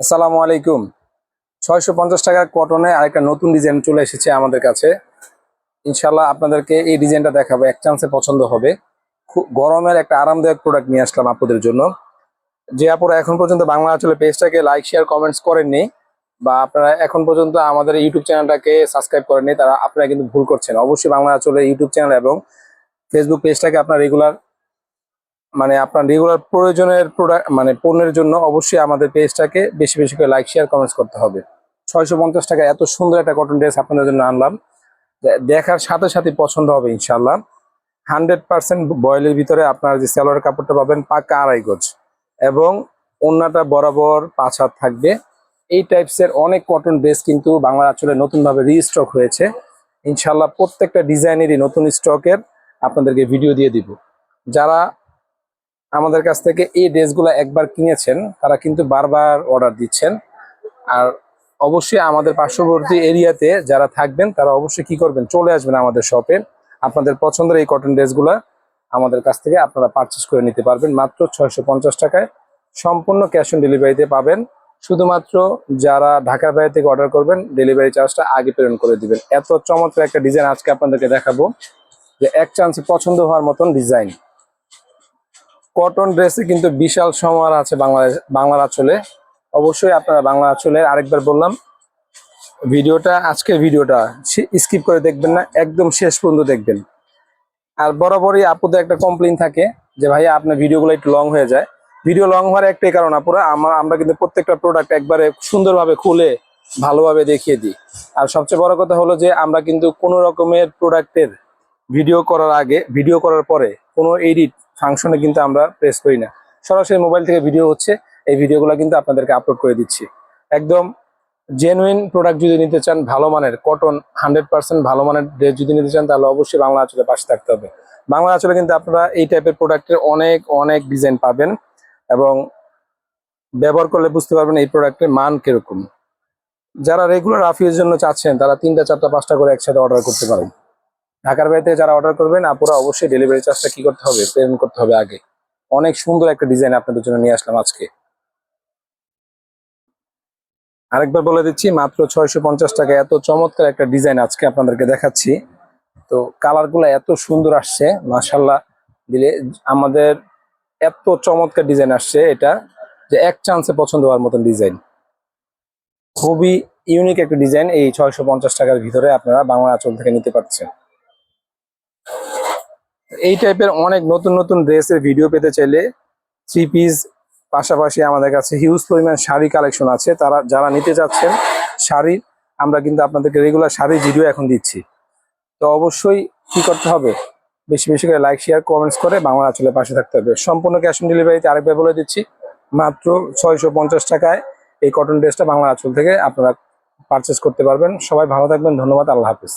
আসসালামু আলাইকুম। ছয়শো পঞ্চাশ টাকার কটনে আরেকটা নতুন ডিজাইন চলে এসেছে আমাদের কাছে। ইনশাল্লাহ আপনাদেরকে এই ডিজাইনটা দেখাবো, এক চান্সে পছন্দ হবে। খুব গরমের একটা আরামদায়ক প্রোডাক্ট নিয়ে আসলাম আপনাদের জন্য। যে আপুরা এখন পর্যন্ত বাংলা আঁচলে পেজটাকে লাইক শেয়ার কমেন্টস করেননি বা আপনারা এখন পর্যন্ত আমাদের ইউটিউব চ্যানেলটাকে সাবস্ক্রাইব করেননি, তারা আপনারা কিন্তু ভুল করছেন। অবশ্যই বাংলা আঁচলে ইউটিউব চ্যানেল এবং ফেসবুক পেজটাকে আপনার রেগুলার মানে আপনার রেগুলার প্রয়োজনের প্রোডাক্ট মানে পণ্যের জন্য অবশ্যই আমাদের পেজটাকে বেশি বেশি করে লাইক শেয়ার কমেন্টস করতে হবে। ছয়শো পঞ্চাশ টাকা এত সুন্দর একটা কটন ড্রেস আপনাদের জন্য আনলাম। দেখার সাথে সাথে পছন্দ হবে ইনশাল্লাহ হান্ড্রেড পার্সেন্ট বয়েলের ভিতরে আপনার যে সেলোয়ার কাপড়টা পাবেন পাকা আড়াই গজ। এবং অন্যটা বরাবর পাঁচ হাত থাকবে। এই টাইপসের অনেক কটন ড্রেস কিন্তু বাংলা আঁচলে নতুনভাবে রিস্টক হয়েছে। ইনশাল্লাহ প্রত্যেকটা ডিজাইনেরই নতুন স্টকের আপনাদেরকে ভিডিও দিয়ে দিব। যারা আমাদের কাছ থেকে এই ড্রেসগুলো একবার কিনেছেন, তারা কিন্তু বারবার অর্ডার দিচ্ছেন। আর অবশ্যই আমাদের পার্শ্ববর্তী এরিয়াতে যারা থাকবেন, তারা অবশ্যই কি করবেন, চলে আসবেন আমাদের শপে আপনাদের পছন্দের এই কটন ড্রেসগুলো আমাদের কাছ থেকে আপনারা পারচেস করে নিতে পারবেন, মাত্র ছয়শো পঞ্চাশ টাকায়। সম্পূর্ণ ক্যাশ অন ডেলিভারিতে পাবেন। শুধুমাত্র যারা ঢাকার বাইরে থেকে অর্ডার করবেন ডেলিভারি চার্জটা আগে প্রেরণ করে দিবেন। এত চমৎকার একটা ডিজাইন আজকে আপনাদেরকে দেখাবো যে এক চান্সে পছন্দ হওয়ার মতন ডিজাইন কটন ড্রেসে কিন্তু বিশাল সমার আছে বাংলাদেশ, বাংলার আঁচলে। অবশ্যই আপনারা বাংলা আঁচলের আরেকবার বললাম, ভিডিওটা, আজকের ভিডিওটা স্কিপ করে দেখবেন না, একদম শেষ পর্যন্ত দেখবেন। আর বরাবরই আপুদের একটা কমপ্লেন থাকে যে, ভাইয়া, আপনার ভিডিওগুলো একটু লং হয়ে যায়। ভিডিও লং হওয়ার একটাই কারণ আপুরা আমার আমরা কিন্তু প্রত্যেকটা প্রোডাক্ট একবারে সুন্দরভাবে খুলে, ভালোভাবে দেখিয়ে দিই। আর সবচেয়ে বড় কথা হলো যে, আমরা কিন্তু কোনো রকমের প্রোডাক্টের ভিডিও করার আগে ভিডিও করার পরে কোনো এডিট ফাংশনে কিন্তু আমরা প্রেস করি না। সরাসরি মোবাইল থেকে ভিডিও হচ্ছে, এই ভিডিওগুলো কিন্তু আপনাদেরকে আপলোড করে দিচ্ছি। একদম জেনুইন প্রোডাক্ট যদি নিতে চান, ভালো মানের কটন হান্ড্রেড পার্সেন্ট ভালো মানের ড্রেস যদি নিতে চান, তাহলে অবশ্যই বাংলা আঁচলে পাশে থাকতে হবে। বাংলা আঁচলে কিন্তু আপনারা এই টাইপের প্রোডাক্টের অনেক অনেক ডিজাইন পাবেন এবং ব্যবহার করলে বুঝতে পারবেন এই প্রোডাক্টের মান কীরকম। যারা রেগুলার রাফিউর জন্য চাচ্ছেন, তারা তিনটা, চারটা, পাঁচটা করে একসাথে অর্ডার করতে পারেন। ঢাকার থেকে যারা অর্ডার করবেন, আপুরা অবশ্যই ডেলিভারি চার্জটা কি করতে হবে? প্রেরণ করতে হবে আগে। অনেক সুন্দর একটা ডিজাইন আপনাদের জন্য নিয়ে আসলাম আজকে। আরেকবার বলে দিচ্ছি, মাত্র ছয়শো পঞ্চাশ টাকা। এত চমৎকার একটা ডিজাইন আজকে আপনাদেরকে দেখাচ্ছি। তো কালারগুলো এত সুন্দর আসছে মাসাল্লাহ দিলে আমাদের এত চমৎকার ডিজাইন আসছে এটা, যে এক চান্সে পছন্দ হওয়ার মতন ডিজাইন খুবই ইউনিক একটা ডিজাইন এই ছয়শো পঞ্চাশ টাকার ভিতরে আপনারা বাংলা আঁচল থেকে নিতে পারছেন। এই টাইপের অনেক নতুন নতুন ড্রেসের ভিডিও পেতে চাইলে থ্রি পিস পাশাপাশি আমাদের কাছে হিউজ পরিমাণ শাড়ি কালেকশন আছে। তারা, যারা নিতে চাচ্ছেন শাড়ি, আমরা কিন্তু আপনাদেরকে রেগুলার শাড়ির ভিডিও এখন দিচ্ছি। তো অবশ্যই কি করতে হবে? বেশি বেশি করে লাইক শেয়ার কমেন্টস করে বাংলা আঁচলের পাশে থাকতে হবে। সম্পূর্ণ ক্যাশ অন ডেলিভারিতে আরেকবার বলে দিচ্ছি, মাত্র ছয়শো পঞ্চাশ টাকায় এই কটন ড্রেসটা বাংলা আঁচল থেকে আপনারা পারচেস করতে পারবেন। সবাই ভালো থাকবেন, ধন্যবাদ, আল্লাহ হাফিজ।